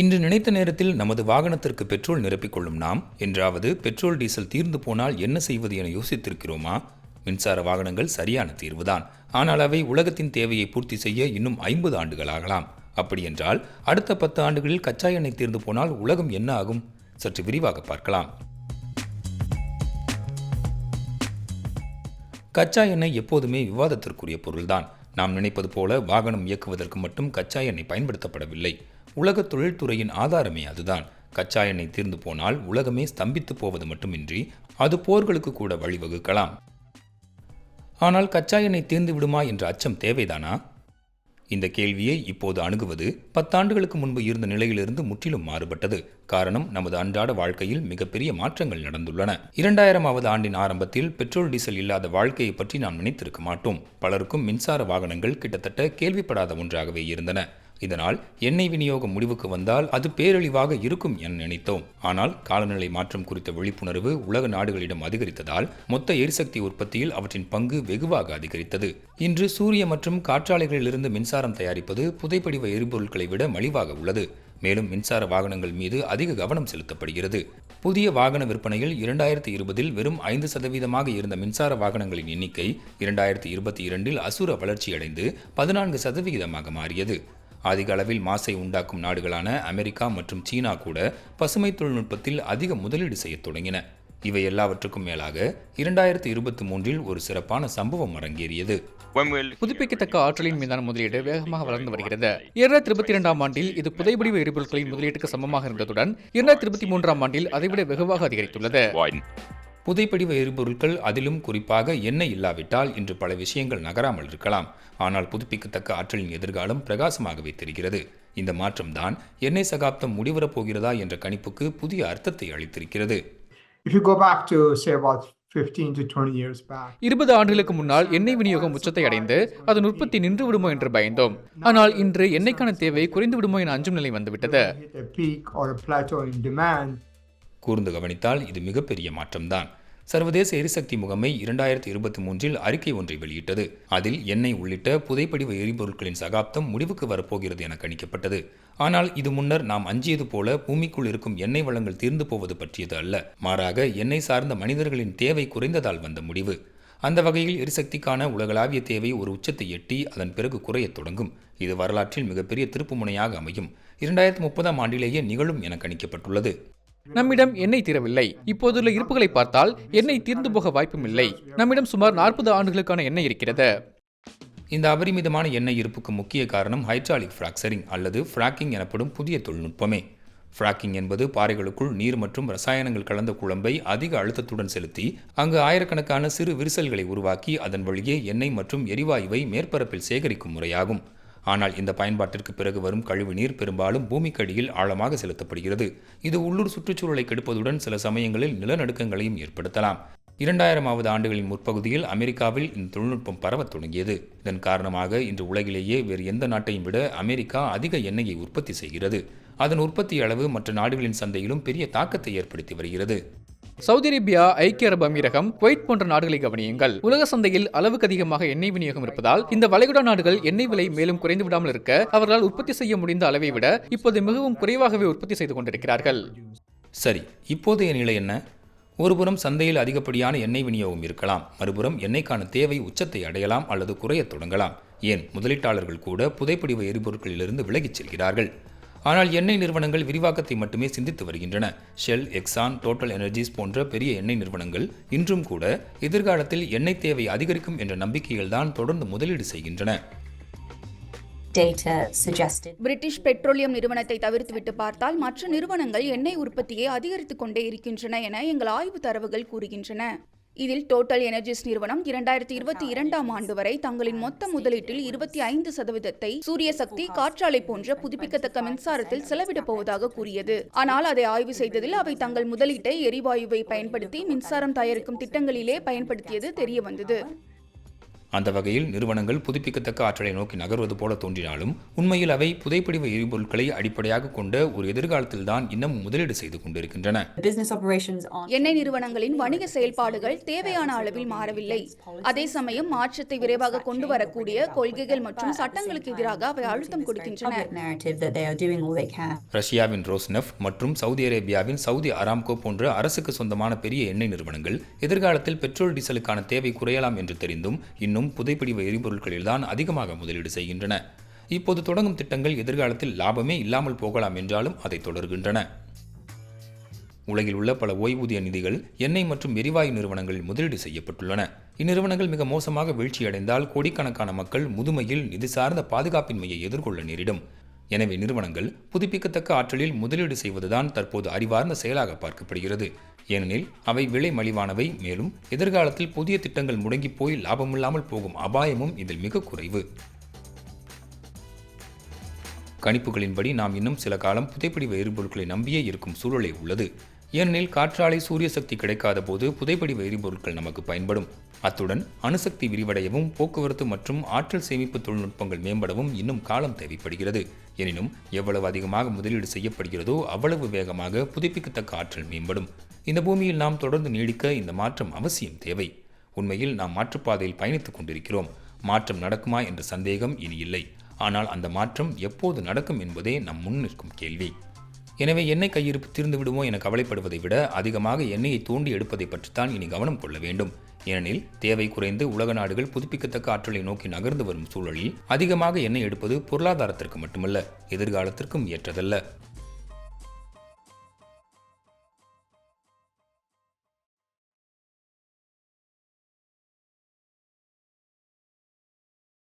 இன்று நினைத்த நேரத்தில் நமது வாகனத்திற்கு பெட்ரோல் நிரப்பிக்கொள்ளும் நாம் என்றாவது பெட்ரோல் டீசல் தீர்ந்து போனால் என்ன செய்வது என யோசித்திருக்கிறோமா? மின்சார வாகனங்கள் சரியான தீர்வுதான். ஆனால் அவை உலகத்தின் தேவையை பூர்த்தி செய்ய இன்னும் ஐம்பது ஆண்டுகள் ஆகலாம். அப்படியென்றால் அடுத்த பத்து ஆண்டுகளில் கச்சா எண்ணெய் தீர்ந்து போனால் உலகம் என்ன ஆகும்? சற்று விரிவாக பார்க்கலாம். கச்சா எண்ணெய் எப்போதுமே விவாதத்திற்குரிய பொருள்தான். நாம் நினைப்பது போல வாகனம் இயக்குவதற்கு மட்டும் கச்சா எண்ணெய் பயன்படுத்தப்படவில்லை. உலக தொழில்துறையின் ஆதாரமே அதுதான். கச்சா எண்ணெய் தீர்ந்து போனால் உலகமே ஸ்தம்பித்து போவது மட்டுமின்றி அது போர்களுக்கு கூட வழிவகுக்கலாம். ஆனால் கச்சா எண்ணெய் தீர்ந்து விடுமா என்ற அச்சம் தேவைதானா? இந்த கேள்வியை இப்போது அணுகுவது பத்தாண்டுகளுக்கு முன்பு இருந்த நிலையிலிருந்து முற்றிலும் மாறுபட்டது. காரணம் நமது அன்றாட வாழ்க்கையில் மிகப்பெரிய மாற்றங்கள் நடந்துள்ளன. இரண்டாயிரமாவது ஆண்டின் ஆரம்பத்தில் பெட்ரோல் டீசல் இல்லாத வாழ்க்கையை பற்றி நாம் நினைத்திருக்க மாட்டோம். பலருக்கும் மின்சார வாகனங்கள் கிட்டத்தட்ட கேள்விப்படாத ஒன்றாகவே இருந்தன. இதனால் எண்ணெய் விநியோகம் முடிவுக்கு வந்தால் அது பேரழிவாக இருக்கும் என நினைத்தோம். ஆனால் காலநிலை மாற்றம் குறித்த விழிப்புணர்வு உலக நாடுகளிடம் அதிகரித்ததால் மொத்த எரிசக்தி உற்பத்தியில் அவற்றின் பங்கு வெகுவாக அதிகரித்தது. இன்று சூரிய மற்றும் காற்றாலைகளிலிருந்து மின்சாரம் தயாரிப்பது புதைப்படிவ எரிபொருட்களை விட மலிவாக உள்ளது. மேலும் மின்சார வாகனங்கள் மீது அதிக கவனம் செலுத்தப்படுகிறது. புதிய வாகன விற்பனையில் இரண்டாயிரத்தி இருபதில் வெறும் ஐந்து சதவீதமாக இருந்த மின்சார வாகனங்களின் எண்ணிக்கை இரண்டாயிரத்தி இருபத்தி இரண்டில் அசுர வளர்ச்சியடைந்து பதினான்கு சதவிகிதமாக மாறியது. அதிக அளவில் மாசை உண்டாக்கும் நாடுகளான அமெரிக்கா மற்றும் சீனா கூட பசுமை தொழில்நுட்பத்தில் அதிக முதலீடு செய்யத் தொடங்கின. இவை எல்லாவற்றுக்கும் மேலாக இரண்டாயிரத்தி இருபத்தி மூன்றில் ஒரு சிறப்பான சம்பவம் அரங்கேறியது. புதுப்பிக்கத்தக்க ஆற்றலின் மீதான முதலீடு வேகமாக வளர்ந்து வருகிறது. இரண்டாயிரத்தி இருபத்தி இரண்டாம் ஆண்டில் இது புதைபடிவ எரிபொருட்களின் முதலீட்டுக்கு சமமாக இருந்ததுடன் இரண்டாயிரத்தி இருபத்தி மூன்றாம் ஆண்டில் அதைவிட வெகுவாக அதிகரித்துள்ளது. புதைப்படிவ எரிபொருட்கள் அதிலும் குறிப்பாக எண்ணெய் இல்லாவிட்டால் இன்று பல விஷயங்கள் நகராமல் இருக்கலாம். ஆனால் புதுப்பிக்கத்தக்க ஆற்றலின் எதிர்காலம் பிரகாசமாகவே தெரிகிறது. இந்த மாற்றம்தான் எண்ணெய் சகாப்தம் முடிவரப் போகிறதா என்ற கணிப்புக்கு புதிய அர்த்தத்தை அளித்திருக்கிறது. If you go back to say about 15 to 20 years back, இருபது ஆண்டுகளுக்கு முன்னால் எண்ணெய் விநியோகம் உச்சத்தை அடைந்து அதன் உற்பத்தி நின்று விடுமோ என்று பயந்தோம். ஆனால் இன்று எண்ணெய்க்கான தேவை குறைந்து விடுமோ என அஞ்சும் நிலை வந்துவிட்டது. Hit a peak or a plateau in demand, கூர்ந்து கவனித்தால் இது மிகப்பெரிய மாற்றம்தான். சர்வதேச எரிசக்தி முகமை இரண்டாயிரத்தி இருபத்தி மூன்றில் அறிக்கை ஒன்றை வெளியிட்டது. அதில் எண்ணெய் உள்ளிட்ட புதைப்படிவ எரிபொருட்களின் சகாப்தம் முடிவுக்கு வரப்போகிறது என கணிக்கப்பட்டது. ஆனால் இது முன்னர் நாம் அஞ்சியது போல பூமிக்குள் இருக்கும் எண்ணெய் வளங்கள் தீர்ந்து போவது பற்றியது அல்ல. மாறாக எண்ணெய் சார்ந்த மனிதர்களின் தேவை குறைந்ததால் வந்த முடிவு. அந்த வகையில் எரிசக்திக்கான உலகளாவிய தேவை ஒரு உச்சத்தை எட்டி அதன் பிறகு குறையத் தொடங்கும். இது வரலாற்றில் மிகப்பெரிய திருப்புமுனையாக அமையும். இரண்டாயிரத்தி முப்பதாம் ஆண்டிலேயே நிகழும் என கணிக்கப்பட்டுள்ளது. நம்மிடம் எண்ணெய் தீரவில்லை. இப்போதுள்ள இருப்புகளை பார்த்தால் எண்ணெய் தீர்ந்து போக வாய்ப்பும் இல்லை நம்மிடம் சுமார் நாற்பது ஆண்டுகளுக்கான எண்ணெய் இருக்கிறது. இந்த அபரிமிதமான எண்ணெய் இருப்புக்கு முக்கிய காரணம் ஹைட்ராலிக் ஃப்ராக்சரிங் அல்லது ஃப்ராக்கிங் எனப்படும் புதிய தொழில்நுட்பமே. ஃப்ராக்கிங் என்பது பாறைகளுக்குள் நீர் மற்றும் ரசாயனங்கள் கலந்த குழம்பை அதிக அழுத்தத்துடன் செலுத்தி அங்கு ஆயிரக்கணக்கான சிறு விரிசல்களை உருவாக்கி அதன் வழியே எண்ணெய் மற்றும் எரிவாயுவை மேற்பரப்பில் சேகரிக்கும் முறையாகும். ஆனால் இந்த பயன்பாட்டிற்கு பிறகு வரும் கழிவுநீர் பெரும்பாலும் பூமிக்கடியில் ஆழமாக செலுத்தப்படுகிறது. இது உள்ளூர் சுற்றுச்சூழலை கெடுப்பதுடன் சில சமயங்களில் நிலநடுக்கங்களையும் ஏற்படுத்தலாம். இரண்டாயிரமாவது ஆண்டுகளின் முற்பகுதியில் அமெரிக்காவில் இந்த தொழில்நுட்பம் பரவத் தொடங்கியது. இதன் காரணமாக இன்று உலகிலேயே வேறு எந்த நாட்டையும் விட அமெரிக்கா அதிக எண்ணெயை உற்பத்தி செய்கிறது. அதன் உற்பத்தி அளவு மற்ற நாடுகளின் சந்தையிலும் பெரிய தாக்கத்தை ஏற்படுத்தி வருகிறது. சவுதி அரேபியா ஐக்கிய அரபு அமீரகம் குவைத் போன்ற நாடுகளை கவனியுங்கள். உலக சந்தையில் அளவுக்கு அதிகமாக எண்ணெய் விநியோகம் இருப்பதால் இந்த வளைகுடா நாடுகள் எண்ணெய் விலை மேலும் குறைந்து விடாமல் இருக்க அவர்களால் உற்பத்தி செய்ய முடிந்த அளவை விட இப்போது மிகவும் குறைவாகவே உற்பத்தி செய்து கொண்டிருக்கிறார்கள். சரி இப்போதைய நிலை என்ன? ஒருபுறம் சந்தையில் அதிகப்படியான எண்ணெய் விநியோகம் இருக்கலாம் மறுபுறம் எண்ணெய்க்கான தேவை உச்சத்தை அடையலாம் அல்லது குறையத் தொடங்கலாம். ஏன்? முதலீட்டாளர்கள் கூட புதைப்படிவ எரிபொருட்களிலிருந்து விலகிச் செல்கிறார்கள். ஆனால் எண்ணெய் நிறுவனங்கள் விரிவாக்கத்தை மட்டுமே சிந்தித்து வருகின்றன. ஷெல் எக்ஸான் டோட்டல் எனர்ஜிஸ் போன்ற பெரிய எண்ணெய் நிறுவனங்கள் இன்றும் கூட எதிர்காலத்தில் எண்ணெய் தேவை அதிகரிக்கும் என்ற நம்பிக்கையில்தான் தொடர்ந்து முதலீடு செய்கின்றன. Data suggested பிரிட்டிஷ் பெட்ரோலியம் நிறுவனத்தை தவிர்த்துவிட்டு பார்த்தால் மற்ற நிறுவனங்கள் எண்ணெய் உற்பத்தியை அதிகரித்துக் கொண்டே இருக்கின்றன என எங்கள் ஆய்வு தரவுகள் கூறுகின்றன. இதில் டோட்டல் எனர்ஜிஸ் நிறுவனம் இரண்டாயிரத்தி இருபத்தி இரண்டாம் ஆண்டு வரை தங்களின் மொத்த முதலீட்டில் இருபத்தி ஐந்து சதவீதத்தை சூரிய சக்தி காற்றாலை போன்ற புதுப்பிக்கத்தக்க மின்சாரத்தில் செலவிடப் போவதாக கூறியது. ஆனால் அதை ஆய்வு செய்ததில் அவை தங்கள் முதலீட்டை எரிவாயுவை பயன்படுத்தி மின்சாரம் தயாரிக்கும் திட்டங்களிலே பயன்படுத்தியது தெரிய வந்தது. அந்த வகையில் நிறுவனங்கள் புதுப்பிக்கத்தக்க ஆற்றலை நோக்கி நகர்வது போல தோன்றினாலும் உண்மையில் அவை புதைப்படிவ எரிபொருட்களை அடிப்படையாக கொண்ட ஒரு எதிர்காலத்தில்தான் இன்னும் முதலீடு செய்து கொண்டிருக்கின்றன. Business operations on எண்ணெய் நிறுவனங்களின் வணிக செயல்பாடுகள் தேவையான அளவில் மாறவில்லை. அதே சமயம் மாற்றத்தை விரைவாக கொண்டு வரக்கூடிய கொள்கைகள் மற்றும் சட்டங்களுக்கு எதிராக அவை அழுத்தம் கொடுக்கின்றன. Public narrative that they are doing all they can. ரஷ்யாவின் ரோஸ்னெஃப் மற்றும் சவுதி அரேபியாவின் சவுதி அராம்கோ போன்ற அரசுக்கு சொந்தமான பெரிய எண்ணெய் நிறுவனங்கள் எதிர்காலத்தில் பெட்ரோல் டீசலுக்கான தேவை குறையலாம் என்று தெரிந்தும் இன்னும் மற்றும் புதைப்பிடிவ எரிபொருட்களில்தான் அதிகமாக முதலீடு செய்கின்றன. இப்போது தொடங்கும் திட்டங்கள் எதிர்காலத்தில் லாபமே இல்லாமல் போகலாம் என்றாலும் அதை தொடர்கின்றன. உலகில் உள்ள பல ஓய்வூதிய நிதிகள் எண்ணெய் மற்றும் எரிவாயு நிறுவனங்களில் முதலீடு செய்யப்பட்டுள்ளன. இந்நிறுவனங்கள் மிக மோசமாக வீழ்ச்சியடைந்தால் கோடிக்கணக்கான மக்கள் முதுமையில் நிதி சார்ந்த பாதுகாப்பின்மையை எதிர்கொள்ள நேரிடும். எனவே நிறுவனங்கள் புதுப்பிக்கத்தக்க ஆற்றலில் முதலீடு செய்வதுதான் தற்போது அறிவார்ந்த செயலாக பார்க்கப்படுகிறது. ஏனெனில் அவை விலை மலிவானவை. மேலும் எதிர்காலத்தில் புதிய திட்டங்கள் முடங்கி போய் லாபமில்லாமல் போகும் அபாயமும் இதில் மிக குறைவு. கணிப்புகளின்படி நாம் இன்னும் சில காலம் புதைப்படிவ எரிபொருட்களை நம்பியே இருக்கும் சூழலே உள்ளது. ஏனெனில் காற்றாலை சூரிய சக்தி கிடைக்காத போது புதைப்படிவ எரிபொருட்கள் நமக்கு பயன்படும். அத்துடன் அணுசக்தி விரிவடையவும் போக்குவரத்து மற்றும் ஆற்றல் சேமிப்பு தொழில்நுட்பங்கள் மேம்படவும் இன்னும் காலம் தேவைப்படுகிறது. எனினும் எவ்வளவு அதிகமாக முதலீடு செய்யப்படுகிறதோ அவ்வளவு வேகமாக புதுப்பிக்கத்தக்க ஆற்றல் மேம்படும். இந்த பூமியில் நாம் தொடர்ந்து நீடிக்க இந்த மாற்றம் அவசியம் தேவை. உண்மையில் நாம் மாற்றுப்பாதையில் பயணித்துக் கொண்டிருக்கிறோம். மாற்றம் நடக்குமா என்ற சந்தேகம் இனி இல்லை. ஆனால் அந்த மாற்றம் எப்போது நடக்கும் என்பதே நம் முன் நிற்கும் கேள்வி. எனவே எண்ணெய் கையிருப்பு தீர்ந்து விடுமோ என கவலைப்படுவதை விட அதிகமாக எண்ணெயை தூண்டி எடுப்பதை பற்றித்தான் இனி கவனம் கொள்ள வேண்டும். ஏனெனில் தேவை குறைந்து உலக நாடுகள் புதுப்பிக்கத்தக்க ஆற்றலை நோக்கி நகர்ந்து வரும் சூழலில் அதிகமாக எண்ணெய் எடுப்பது பொருளாதாரத்திற்கு மட்டுமல்ல எதிர்காலத்திற்கும் ஏற்றதல்ல.